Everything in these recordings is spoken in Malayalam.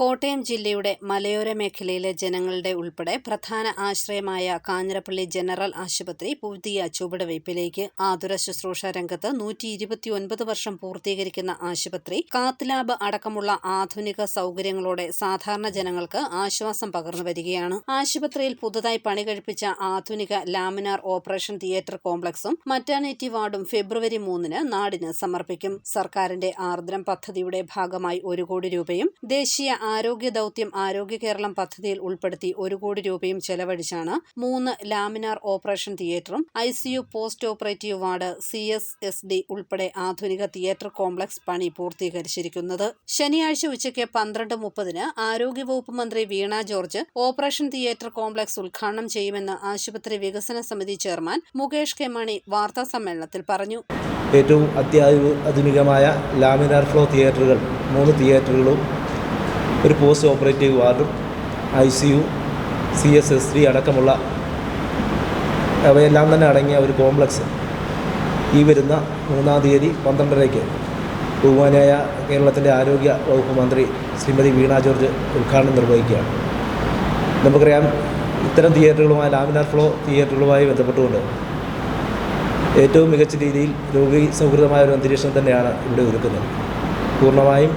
കോട്ടയം ജില്ലയുടെ മലയോര മേഖലയിലെ ജനങ്ങളുടെ ഉൾപ്പെടെ പ്രധാന ആശ്രയമായ കാഞ്ഞിരപ്പള്ളി ജനറൽ ആശുപത്രി പുതിയ ചുവടുവയ്പിലേക്ക് ആതുര ശുശ്രൂഷ രംഗത്ത് നൂറ്റി ഇരുപത്തിയൊൻപത് വർഷം പൂർത്തീകരിക്കുന്ന ആശുപത്രി കാത്ത്ലാബ് അടക്കമുള്ള ആധുനിക സൗകര്യങ്ങളോടെ സാധാരണ ജനങ്ങൾക്ക് ആശ്വാസം പകർന്നു വരികയാണ്. ആശുപത്രിയിൽ പുതുതായി പണി കഴിപ്പിച്ച ആധുനിക ലാമിനാർ ഓപ്പറേഷൻ തിയേറ്റർ കോംപ്ലക്സും മറ്റാനിറ്റി വാർഡും ഫെബ്രുവരി മൂന്നിന് നാടിന് സമർപ്പിക്കും. സർക്കാരിന്റെ ആർദ്രം പദ്ധതിയുടെ ഭാഗമായി ഒരു കോടി രൂപയും ദേശീയ ആരോഗ്യ ദൗത്യം ആരോഗ്യ കേരളം പദ്ധതിയിൽ ഉൾപ്പെടുത്തി ഒരു കോടി രൂപയും ചെലവഴിച്ചാണ് മൂന്ന് laminar operation തിയേറ്ററും I C U post operative ward C S S D ഉൾപ്പെടെ ആധുനിക തിയേറ്റർ കോംപ്ലക്സ് പണി പൂർത്തീകരിച്ചിരിക്കുന്നത്. ശനിയാഴ്ച ഉച്ചയ്ക്ക് പന്ത്രണ്ട് മുപ്പതിന് ആരോഗ്യവകുപ്പ് മന്ത്രി Veena George operation theatre complex ഉദ്ഘാടനം ചെയ്യുമെന്ന് ആശുപത്രി വികസന സമിതി ചെയർമാൻ മുകേഷ് കെ മണി വാർത്താ സമ്മേളനത്തിൽ പറഞ്ഞു. ഏറ്റവും അത്യാധുനികമായ ലാമിനാർ ഫ്ലോ തിയേറ്ററുകൾ മൂന്ന് തിയേറ്ററുകളും ഒരു post operative വാർഡും I C U C S S three അടക്കമുള്ള അവയെല്ലാം തന്നെ അടങ്ങിയ ഒരു കോംപ്ലക്സ് ഈ വരുന്ന മൂന്നാം തീയതി പന്ത്രണ്ടരയ്ക്ക് ബഹുമാനായ കേരളത്തിന്റെ ആരോഗ്യ വകുപ്പ് മന്ത്രി ശ്രീമതി വീണ ജോർജ് ഉദ്ഘാടനം നിർവഹിക്കുകയാണ്. നമുക്കറിയാം ഇത്തരം തിയേറ്ററുകളുമായി ലാമിനാർ ഫ്ലോ തിയേറ്ററുകളുമായി ബന്ധപ്പെട്ടുകൊണ്ട് ഏറ്റവും മികച്ച രീതിയിൽ രോഗി സൗഹൃദമായ ഒരു അന്തരീക്ഷം തന്നെയാണ് ഇവിടെ ഒരുക്കുന്നത്. പൂർണമായും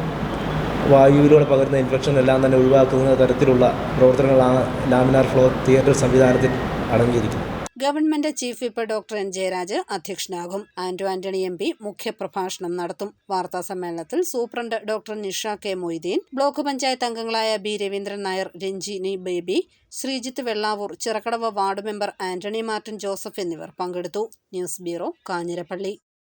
വായുവിലൂടെ പകരുന്ന ഇൻഫെക്ഷൻ എല്ലാം തന്നെ ഒഴിവാക്കുന്ന തരത്തിലുള്ള പ്രവർത്തനങ്ങളാണ് ലാമിനാർ ഫ്ലോ തിയേറ്റർ സംവിധാനത്തിൽ അടങ്ങിയിരിക്കുന്നത്. Government chief whip doctor N Jayaraj അധ്യക്ഷനാകും. Anto Antony M P മുഖ്യപ്രഭാഷണം നടത്തും. വാർത്താ സമ്മേളനത്തിൽ superintendent doctor Nisha K Moideen block panchayat അംഗങ്ങളായ B Raveendran Nair Ranjini Baby Sreejith Vellavoor Chirakkadavu ward member Antony Martin Joseph എന്നിവർ പങ്കെടുത്തു. News bureau Kanjirappally.